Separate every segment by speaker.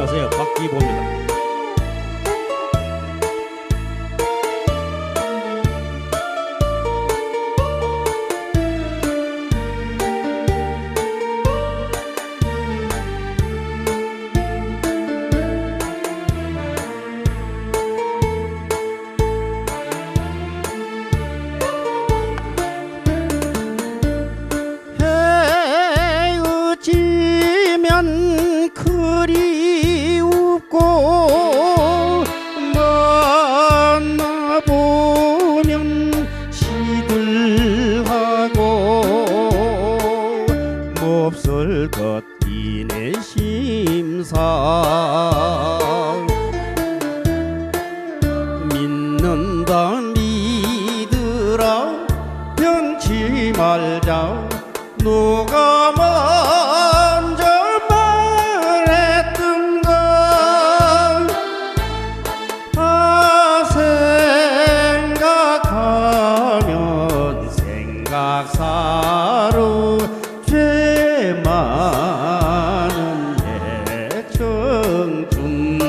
Speaker 1: 안녕하세요 박기보입니다. 이내심상. 믿는다 믿으라. 변치 말자. 누가 말 能存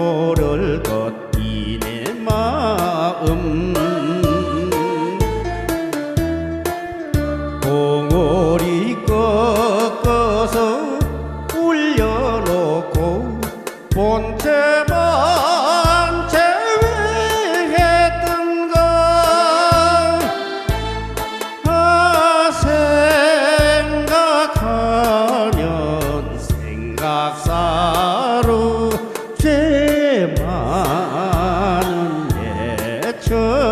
Speaker 1: 세월을 걷기네 마음. 봉오리 꺾어서 울려놓고 본체만 제외했던가 아 생각하면 생각상 show